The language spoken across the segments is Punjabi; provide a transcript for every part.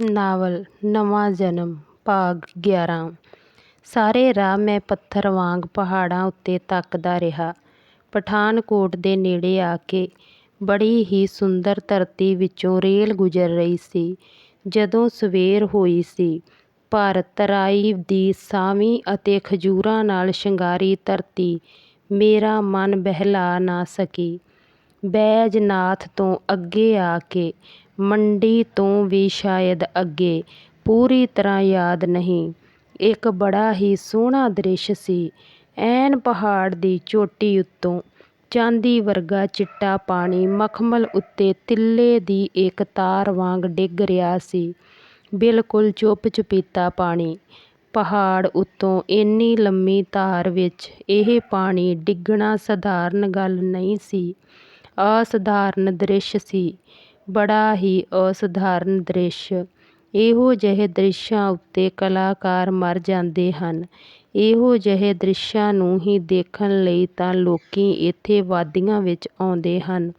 ਨਾਵਲ ਨਵਾਂ ਜਨਮ ਭਾਗ ਗਿਆਰਾਂ ਸਾਰੇ ਰਾਹ ਮੈਂ ਪੱਥਰ ਵਾਂਗ ਪਹਾੜਾਂ ਉੱਤੇ ਤੱਕਦਾ ਰਿਹਾ। ਪਠਾਨਕੋਟ ਦੇ ਨੇੜੇ ਆ ਕੇ ਬੜੀ ਹੀ ਸੁੰਦਰ ਧਰਤੀ ਵਿੱਚੋਂ ਰੇਲ ਗੁਜ਼ਰ ਰਹੀ ਸੀ। ਜਦੋਂ ਸਵੇਰ ਹੋਈ ਸੀ, ਪਰ ਤਰਾਈ ਦੀ ਛਾਵੀ ਅਤੇ ਖਜੂਰਾਂ ਨਾਲ ਸ਼ਿੰਗਾਰੀ ਧਰਤੀ ਮੇਰਾ ਮਨ ਬਹਿਲਾ ਨਾ ਸਕੀ। ਬੈਜਨਾਥ ਤੋਂ ਅੱਗੇ ਆ ਕੇ, ਮੰਡੀ ਤੋਂ ਵੀ ਸ਼ਾਇਦ ਅੱਗੇ, ਪੂਰੀ ਤਰ੍ਹਾਂ ਯਾਦ ਨਹੀਂ, ਇੱਕ ਬੜਾ ਹੀ ਸੋਹਣਾ ਦ੍ਰਿਸ਼ ਸੀ। ਐਨ ਪਹਾੜ ਦੀ ਚੋਟੀ ਉੱਤੋਂ ਚਾਂਦੀ ਵਰਗਾ ਚਿੱਟਾ ਪਾਣੀ ਮਖਮਲ ਉੱਤੇ ਤਿੱਲੇ ਦੀ ਇੱਕ ਤਾਰ ਵਾਂਗ ਡਿੱਗ ਰਿਹਾ ਸੀ। ਬਿਲਕੁਲ ਚੁੱਪ-ਚੁਪੀਤਾ ਪਾਣੀ। ਪਹਾੜ ਉੱਤੋਂ ਏਨੀ ਲੰਮੀ ਧਾਰ ਵਿੱਚ ਇਹ ਪਾਣੀ ਡਿੱਗਣਾ ਸਧਾਰਨ ਗੱਲ ਨਹੀਂ ਸੀ, ਅਸਧਾਰਨ ਦ੍ਰਿਸ਼ ਸੀ, ਬੜਾ ਹੀ ਅਸਧਾਰਨ ਦ੍ਰਿਸ਼। ਇਹੋ ਜਿਹੇ ਦ੍ਰਿਸ਼ਾਂ ਉੱਤੇ ਕਲਾਕਾਰ ਮਰ ਜਾਂਦੇ ਹਨ। ਇਹੋ ਜਿਹੇ ਦ੍ਰਿਸ਼ਾਂ ਨੂੰ ਹੀ ਦੇਖਣ ਲਈ ਤਾਂ ਲੋਕੀ ਇੱਥੇ ਵਾਦੀਆਂ ਵਿੱਚ ਆਉਂਦੇ ਹਨ।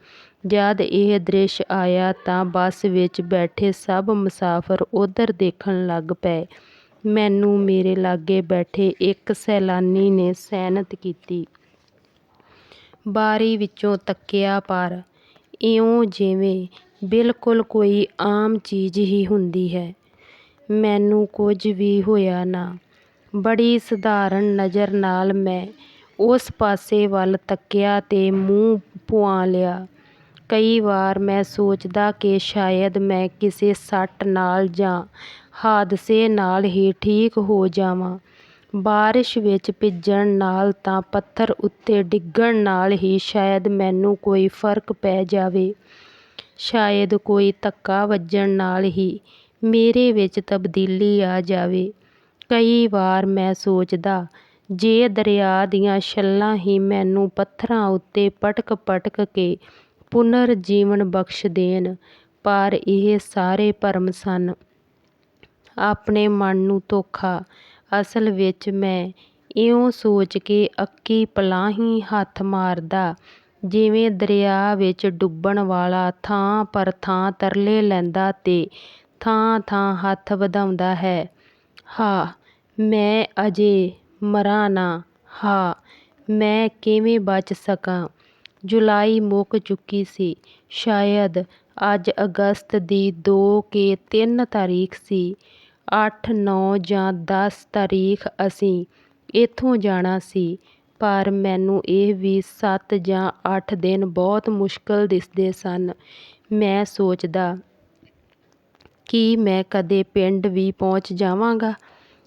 ਜਦ ਇਹ ਦ੍ਰਿਸ਼ ਆਇਆ ਤਾਂ ਬੱਸ ਵਿੱਚ ਬੈਠੇ ਸਭ ਮੁਸਾਫ਼ਰ ਉੱਧਰ ਦੇਖਣ ਲੱਗ ਪਏ। ਮੈਨੂੰ ਮੇਰੇ ਲਾਗੇ ਬੈਠੇ ਇੱਕ ਸੈਲਾਨੀ ਨੇ ਸੈਨਤ ਕੀਤੀ। ਬਾਰੀ ਵਿੱਚੋਂ ਤੱਕਿਆ ਪਰ ਇਉਂ ਜਿਵੇਂ ਬਿਲਕੁਲ ਕੋਈ ਆਮ ਚੀਜ਼ ਹੀ ਹੁੰਦੀ ਹੈ। ਮੈਨੂੰ ਕੁਝ ਵੀ ਹੋਇਆ ਨਾ। ਬੜੀ ਸਧਾਰਨ ਨਜ਼ਰ ਨਾਲ ਮੈਂ ਉਸ ਪਾਸੇ ਵੱਲ ਤੱਕਿਆ ਅਤੇ ਮੂੰਹ ਪੁਆ ਲਿਆ। ਕਈ ਵਾਰ ਮੈਂ ਸੋਚਦਾ ਕਿ ਸ਼ਾਇਦ ਮੈਂ ਕਿਸੇ ਸੱਟ ਨਾਲ ਜਾਂ ਹਾਦਸੇ ਨਾਲ ਹੀ ਠੀਕ ਹੋ ਜਾਵਾਂ। ਬਾਰਿਸ਼ ਵਿੱਚ ਭਿੱਜਣ ਨਾਲ ਤਾਂ ਪੱਥਰ ਉੱਤੇ ਡਿੱਗਣ ਨਾਲ ਹੀ ਸ਼ਾਇਦ ਮੈਨੂੰ ਕੋਈ ਫ਼ਰਕ ਪੈ ਜਾਵੇ। ਸ਼ਾਇਦ ਕੋਈ ਧੱਕਾ ਵੱਜਣ ਨਾਲ ਹੀ ਮੇਰੇ ਵਿੱਚ ਤਬਦੀਲੀ ਆ ਜਾਵੇ। ਕਈ ਵਾਰ ਮੈਂ ਸੋਚਦਾ, ਜੇ ਦਰਿਆ ਦੀਆਂ ਛੱਲਾਂ ਹੀ ਮੈਨੂੰ ਪੱਥਰਾਂ ਉੱਤੇ ਪਟਕ-ਪਟਕ ਕੇ ਪੁਨਰ ਜੀਵਨ ਬਖ਼ਸ਼ ਦੇਣ, ਪਰ ਇਹ ਸਾਰੇ ਭਰਮ ਸਨ। ਆਪਣੇ ਮਨ ਨੂੰ ਧੋਖਾ। ਅਸਲ ਵਿੱਚ ਮੈਂ ਇਉਂ ਸੋਚ ਕੇ ਅੱਕੀ ਪਲਾਹੀ ਹੱਥ ਮਾਰਦਾ, ਜਿਵੇਂ ਦਰਿਆ ਵਿੱਚ ਡੁੱਬਣ ਵਾਲਾ ਥਾਂ ਪਰ ਥਾਂ ਤਰਲੇ ਲੈਂਦਾ ਤੇ ਥਾਂ-ਥਾਂ ਹੱਥ ਵਧਾਉਂਦਾ ਹੈ। ਹਾਅ, ਮੈਂ ਅਜੇ ਮਰਾਂ ਨਾ, ਹਾਅ, ਮੈਂ ਕਿਵੇਂ ਬਚ ਸਕਾਂ। ਜੁਲਾਈ ਮੁੱਕ ਚੁੱਕੀ ਸੀ। ਸ਼ਾਇਦ ਅੱਜ ਅਗਸਤ ਦੀ ਦੋ ਕਿ ਤਿੰਨ ਤਾਰੀਖ ਸੀ। ਅੱਠ, ਨੌਂ ਜਾਂ ਦਸ ਤਾਰੀਖ ਅਸੀਂ ਇੱਥੋਂ ਜਾਣਾ ਸੀ, ਪਰ ਮੈਨੂੰ ਇਹ ਵੀ ਸੱਤ ਜਾਂ ਅੱਠ ਦਿਨ ਬਹੁਤ ਮੁਸ਼ਕਲ ਦਿਸਦੇ ਸਨ। ਮੈਂ ਸੋਚਦਾ, ਕੀ ਮੈਂ ਕਦੇ ਪਿੰਡ ਵੀ ਪਹੁੰਚ ਜਾਵਾਂਗਾ।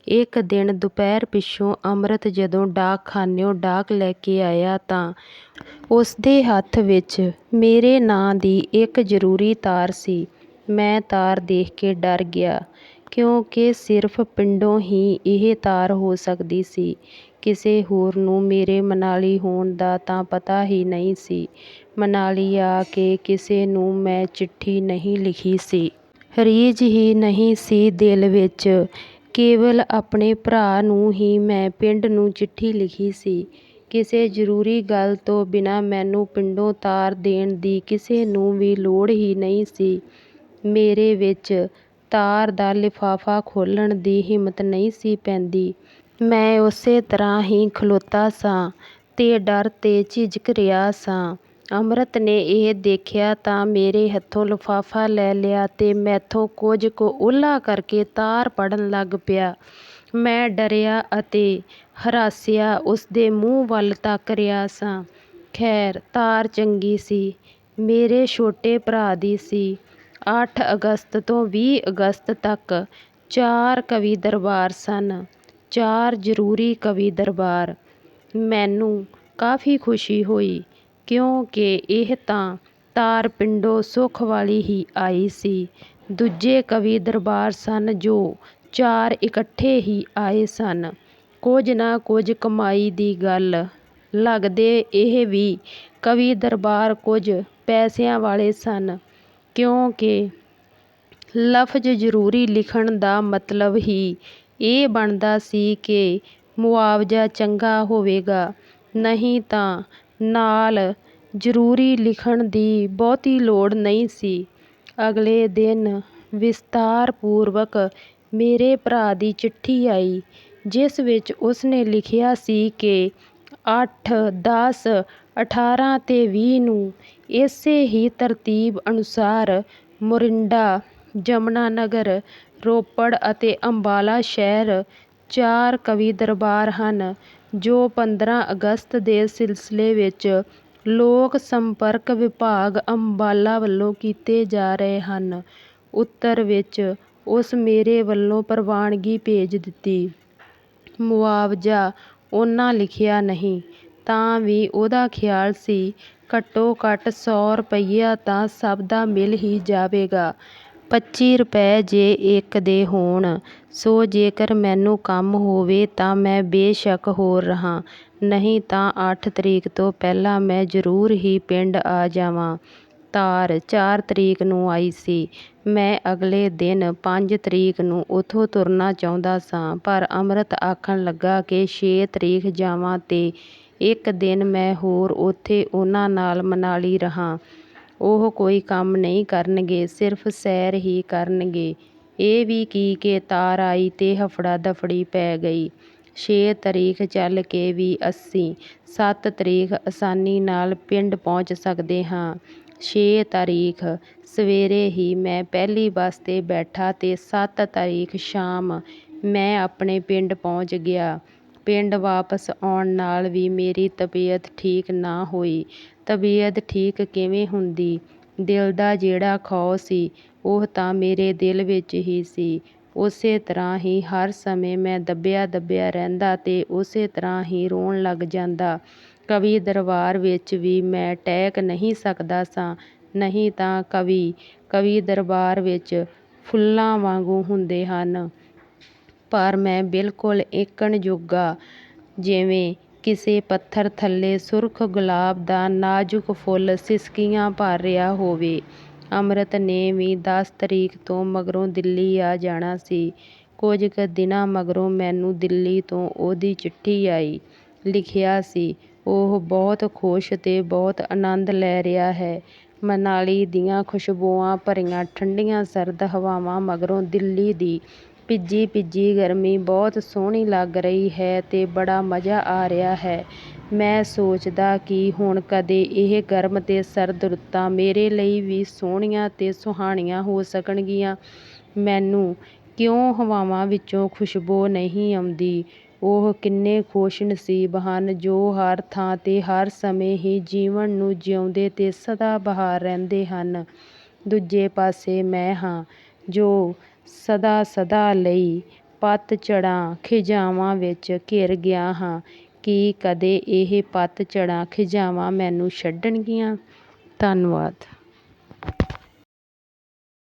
ਇੱਕ ਦਿਨ ਦੁਪਹਿਰ ਪਿੱਛੋਂ ਅੰਮ੍ਰਿਤ ਜਦੋਂ ਡਾਕਖਾਨਿਓਂ ਡਾਕ ਲੈ ਕੇ ਆਇਆ ਤਾਂ ਉਸਦੇ ਹੱਥ ਵਿੱਚ ਮੇਰੇ ਨਾਂ ਦੀ ਇੱਕ ਜ਼ਰੂਰੀ ਤਾਰ ਸੀ। ਮੈਂ ਤਾਰ ਦੇਖ ਕੇ ਡਰ ਗਿਆ, ਕਿਉਂਕਿ ਸਿਰਫ਼ ਪਿੰਡੋਂ ਹੀ ਇਹ ਤਾਰ ਹੋ ਸਕਦੀ ਸੀ। ਕਿਸੇ ਹੋਰ ਨੂੰ ਮੇਰੇ ਮਨਾਲੀ ਹੋਣ ਦਾ ਤਾਂ ਪਤਾ ਹੀ ਨਹੀਂ ਸੀ। ਮਨਾਲੀ ਆ ਕੇ ਕਿਸੇ ਨੂੰ ਮੈਂ ਚਿੱਠੀ ਨਹੀਂ ਲਿਖੀ ਸੀ। ਰੀਝ ਹੀ ਨਹੀਂ ਸੀ ਦਿਲ ਵਿੱਚ। ਕੇਵਲ ਆਪਣੇ ਭਰਾ ਨੂੰ ਹੀ ਮੈਂ ਪਿੰਡ ਨੂੰ ਚਿੱਠੀ ਲਿਖੀ ਸੀ। ਕਿਸੇ ਜ਼ਰੂਰੀ ਗੱਲ ਤੋਂ ਬਿਨਾਂ ਮੈਨੂੰ ਪਿੰਡੋਂ ਤਾਰ ਦੇਣ ਦੀ ਕਿਸੇ ਨੂੰ ਵੀ ਲੋੜ ਹੀ ਨਹੀਂ ਸੀ। ਮੇਰੇ ਵਿੱਚ ਤਾਰ ਦਾ ਲਿਫ਼ਾਫ਼ਾ ਖੋਲ੍ਹਣ ਦੀ ਹਿੰਮਤ ਨਹੀਂ ਸੀ ਪੈਂਦੀ। ਮੈਂ ਉਸੇ ਤਰ੍ਹਾਂ ਹੀ ਖਲੋਤਾ ਸਾਂ ਤੇ ਡਰ ਤੇ ਝਿਜਕ ਰਿਹਾ ਸਾਂ। ਅੰਮ੍ਰਿਤ ਨੇ ਇਹ ਦੇਖਿਆ ਤਾਂ ਮੇਰੇ ਹੱਥੋਂ ਲਿਫ਼ਾਫ਼ਾ ਲੈ ਲਿਆ ਤੇ ਮੈਥੋਂ ਕੁਝ ਕੁ ਓਹਲਾ ਕਰਕੇ ਤਾਰ ਪੜ੍ਹਨ ਲੱਗ ਪਿਆ। ਮੈਂ ਡਰਿਆ ਅਤੇ ਹਰਾਸਿਆ ਉਸਦੇ ਮੂੰਹ ਵੱਲ ਤੱਕ ਰਿਹਾ ਸਾਂ। ਖ਼ੈਰ, ਤਾਰ ਚੰਗੀ ਸੀ। ਮੇਰੇ ਛੋਟੇ ਭਰਾ ਦੀ ਸੀ। ਅੱਠ ਅਗਸਤ ਤੋਂ ਵੀਹ ਅਗਸਤ ਤੱਕ ਚਾਰ ਕਵੀ-ਦਰਬਾਰ ਸਨ। ਚਾਰ ਜ਼ਰੂਰੀ ਕਵੀ-ਦਰਬਾਰ। ਮੈਨੂੰ ਕਾਫ਼ੀ ਖ਼ੁਸ਼ੀ ਹੋਈ, ਕਿਉਂਕਿ ਇਹ ਤਾਂ ਤਾਰ ਪਿੰਡੋਂ ਸੁੱਖ ਵਾਲੀ ਹੀ ਆਈ ਸੀ। ਦੂਜੇ ਕਵੀ-ਦਰਬਾਰ ਸਨ ਜੋ ਚਾਰ ਇਕੱਠੇ ਹੀ ਆਏ ਸਨ। ਕੁਝ ਨਾ ਕੁਝ ਕਮਾਈ ਦੀ ਗੱਲ। ਲੱਗਦੇ ਇਹ ਵੀ ਕਵੀ-ਦਰਬਾਰ ਕੁਝ ਪੈਸਿਆਂ ਵਾਲੇ ਸਨ, ਕਿਉਂਕਿ ਲਫ਼ਜ਼ ਜ਼ਰੂਰੀ ਲਿਖਣ ਦਾ ਮਤਲਬ ਹੀ ਇਹ ਬਣਦਾ ਸੀ ਕਿ ਮੁਆਵਜ਼ਾ ਚੰਗਾ ਹੋਵੇਗਾ, ਨਹੀਂ ਤਾਂ ਨਾਲ ਜ਼ਰੂਰੀ ਲਿਖਣ ਦੀ ਬਹੁਤੀ ਲੋੜ ਨਹੀਂ ਸੀ। ਅਗਲੇ ਦਿਨ ਵਿਸਤਾਰਪੂਰਵਕ ਮੇਰੇ ਭਰਾ ਦੀ ਚਿੱਠੀ ਆਈ ਜਿਸ ਵਿੱਚ ਉਸਨੇ ਲਿਖਿਆ ਸੀ ਕਿ ਅੱਠ ਦਸ ਅਠਾਰਾਂ ਤੇ ਵੀਹ ਨੂੰ ਇਸੇ ਹੀ ਤਰਤੀਬ ਅਨੁਸਾਰ ਮੋਰਿੰਡਾ ਯਮੁਨਾਨਗਰ ਰੋਪੜ ਅਤੇ ਅੰਬਾਲਾ ਸ਼ਹਿਰ ਚਾਰ ਕਵੀ ਦਰਬਾਰ ਹਨ, ਜੋ ਪੰਦਰਾਂ ਅਗਸਤ ਦੇ ਸਿਲਸਿਲੇ ਵਿੱਚ ਲੋਕ ਸੰਪਰਕ ਵਿਭਾਗ ਅੰਬਾਲਾ ਵੱਲੋਂ ਕੀਤੇ ਜਾ ਰਹੇ ਹਨ। ਉੱਤਰ ਵਿੱਚ ਉਸ ਮੇਰੇ ਵੱਲੋਂ ਪ੍ਰਵਾਨਗੀ ਭੇਜ ਦਿੱਤੀ। ਮੁਆਵਜ਼ਾ ਉਹਨਾਂ ਲਿਖਿਆ ਨਹੀਂ, ਤਾਂ ਵੀ ਉਹਦਾ ਖਿਆਲ ਸੀ, ਘੱਟੋ ਘੱਟ ਸੌ ਰੁਪਈਆ ਤਾਂ ਸਭ ਦਾ ਮਿਲ ਹੀ ਜਾਵੇਗਾ। ਪੱਚੀ ਰੁਪਏ ਜੇ ਇੱਕ ਦੇ ਹੋਣ, ਸੋ ਜੇਕਰ ਮੈਨੂੰ ਕੰਮ ਹੋਵੇ ਤਾਂ ਮੈਂ ਬੇਸ਼ੱਕ ਹੋਰ ਰਹਾਂ, ਨਹੀਂ ਤਾਂ ਅੱਠ ਤਰੀਕ ਤੋਂ ਪਹਿਲਾਂ ਮੈਂ ਜ਼ਰੂਰ ਹੀ ਪਿੰਡ ਆ ਜਾਵਾਂ। ਤਾਰ ਚਾਰ ਤਰੀਕ ਨੂੰ ਆਈ ਸੀ। ਮੈਂ ਅਗਲੇ ਦਿਨ ਪੰਜ ਤਰੀਕ ਨੂੰ ਉੱਥੋਂ ਤੁਰਨਾ ਚਾਹੁੰਦਾ ਸਾਂ, ਪਰ ਅੰਮ੍ਰਿਤ ਆਖਣ ਲੱਗਾ ਕਿ ਛੇ ਤਰੀਕ ਜਾਵਾਂ ਤੇ ਇੱਕ ਦਿਨ ਮੈਂ ਹੋਰ ਉੱਥੇ ਉਹਨਾਂ ਨਾਲ ਮਨਾਲੀ ਰਹਾਂ। ਉਹ ਕੋਈ ਕੰਮ ਨਹੀਂ ਕਰਨਗੇ, ਸਿਰਫ ਸੈਰ ਹੀ ਕਰਨਗੇ। ਇਹ ਵੀ ਕੀ ਕਿ ਤਾਰ ਆਈ ਤੇ ਹਫੜਾ ਦਫੜੀ ਪੈ ਗਈ। ਛੇ ਤਰੀਕ ਚੱਲ ਕੇ ਵੀ ਅਸੀਂ ਸੱਤ ਤਰੀਕ ਆਸਾਨੀ ਨਾਲ ਪਿੰਡ ਪਹੁੰਚ ਸਕਦੇ ਹਾਂ। ਛੇ ਤਾਰੀਖ ਸਵੇਰੇ ਹੀ ਮੈਂ ਪਹਿਲੀ ਬੱਸ ਤੇ ਬੈਠਾ ਤੇ ਸੱਤ ਤਾਰੀਖ ਸ਼ਾਮ ਮੈਂ ਆਪਣੇ ਪਿੰਡ ਪਹੁੰਚ ਗਿਆ। ਪਿੰਡ ਵਾਪਸ ਆਉਣ ਨਾਲ ਵੀ ਮੇਰੀ ਤਬੀਅਤ ਠੀਕ ਨਾ ਹੋਈ। ਤਬੀਅਤ ਠੀਕ ਕਿਵੇਂ ਹੁੰਦੀ? ਦਿਲ ਦਾ ਜਿਹੜਾ ਖੌਅ ਸੀ, ਉਹ ਤਾਂ ਮੇਰੇ ਦਿਲ ਵਿੱਚ ਹੀ ਸੀ। ਉਸੇ ਤਰ੍ਹਾਂ ਹੀ ਹਰ ਸਮੇਂ ਮੈਂ ਦੱਬਿਆ ਦੱਬਿਆ ਰਹਿੰਦਾ ਤੇ ਉਸੇ ਤਰ੍ਹਾਂ ਹੀ ਰੋਣ ਲੱਗ ਜਾਂਦਾ। ਕਵੀ ਦਰਬਾਰ ਵਿੱਚ ਵੀ ਮੈਂ ਟਹਿਕ ਨਹੀਂ ਸਕਦਾ ਸਾਂ, ਨਹੀਂ ਤਾਂ ਕਵੀ ਕਵੀ ਦਰਬਾਰ ਵਿੱਚ ਫੁੱਲਾਂ ਵਾਂਗੂੰ ਹੁੰਦੇ ਹਨ। ਪਰ ਮੈਂ ਬਿਲਕੁਲ ਏਕਣ ਜੋਗਾ, ਜਿਵੇਂ ਕਿਸੇ ਪੱਥਰ ਥੱਲੇ ਸੁਰਖ ਗੁਲਾਬ ਦਾ ਨਾਜ਼ੁਕ ਫੁੱਲ ਸਿਸਕੀਆਂ ਭਰ ਰਿਹਾ ਹੋਵੇ। ਅੰਮ੍ਰਿਤ ਨੇ ਵੀ ਦਸ ਤਰੀਕ ਤੋਂ ਮਗਰੋਂ ਦਿੱਲੀ ਆ ਜਾਣਾ ਸੀ। ਕੁਝ ਕੁ ਦਿਨਾਂ ਮਗਰੋਂ ਮੈਨੂੰ ਦਿੱਲੀ ਤੋਂ ਉਹਦੀ ਚਿੱਠੀ ਆਈ। ਲਿਖਿਆ ਸੀ, ਉਹ ਬਹੁਤ ਖੁਸ਼ ਤੇ ਬਹੁਤ ਆਨੰਦ ਲੈ ਰਿਹਾ ਹੈ। ਮਨਾਲੀ ਦੀਆਂ ਖੁਸ਼ਬੂਆਂ ਭਰੀਆਂ ਠੰਡੀਆਂ ਸਰਦ ਹਵਾਵਾਂ ਮਗਰੋਂ ਦਿੱਲੀ ਦੀ ਭਿੱਜੀ ਭਿੱਜੀ ਗਰਮੀ ਬਹੁਤ ਸੋਹਣੀ ਲੱਗ ਰਹੀ ਹੈ ਤੇ ਬੜਾ ਮਜ਼ਾ ਆ ਰਿਹਾ ਹੈ। ਮੈਂ ਸੋਚਦਾ ਕਿ ਹੁਣ ਕਦੇ ਇਹ ਗਰਮ ਤੇ ਸਰਦ ਰੁੱਤਾਂ ਮੇਰੇ ਲਈ ਵੀ ਸੋਹਣੀਆਂ ਤੇ ਸੁਹਾਣੀਆਂ ਹੋ ਸਕਣਗੀਆਂ। ਮੈਨੂੰ ਕਿਉਂ ਹਵਾਵਾਂ ਵਿੱਚੋਂ ਖੁਸ਼ਬੂ ਨਹੀਂ ਆਉਂਦੀ? ਉਹ ਕਿੰਨੇ ਖੁਸ਼ ਨਸੀਬ ਹਨ ਜੋ ਹਰ ਥਾਂ ਤੇ ਹਰ ਸਮੇਂ ਹੀ ਜੀਵਨ ਨੂੰ ਜਿਉਂਦੇ ਤੇ ਸਦਾ ਬਹਾਰ ਰਹਿੰਦੇ ਹਨ। ਦੂਜੇ ਪਾਸੇ ਮੈਂ ਹਾਂ ਜੋ ਸਦਾ ਸਦਾ ਲਈ ਪਤਝੜਾਂ ਖਿਝਾਵਾਂ ਵਿੱਚ ਘਿਰ ਗਿਆ ਹਾਂ। ਕੀ ਕਦੇ ਇਹ ਪਤਝੜਾਂ ਖਿਝਾਵਾਂ ਮੈਨੂੰ ਛੱਡਣਗੀਆਂ? ਧੰਨਵਾਦ।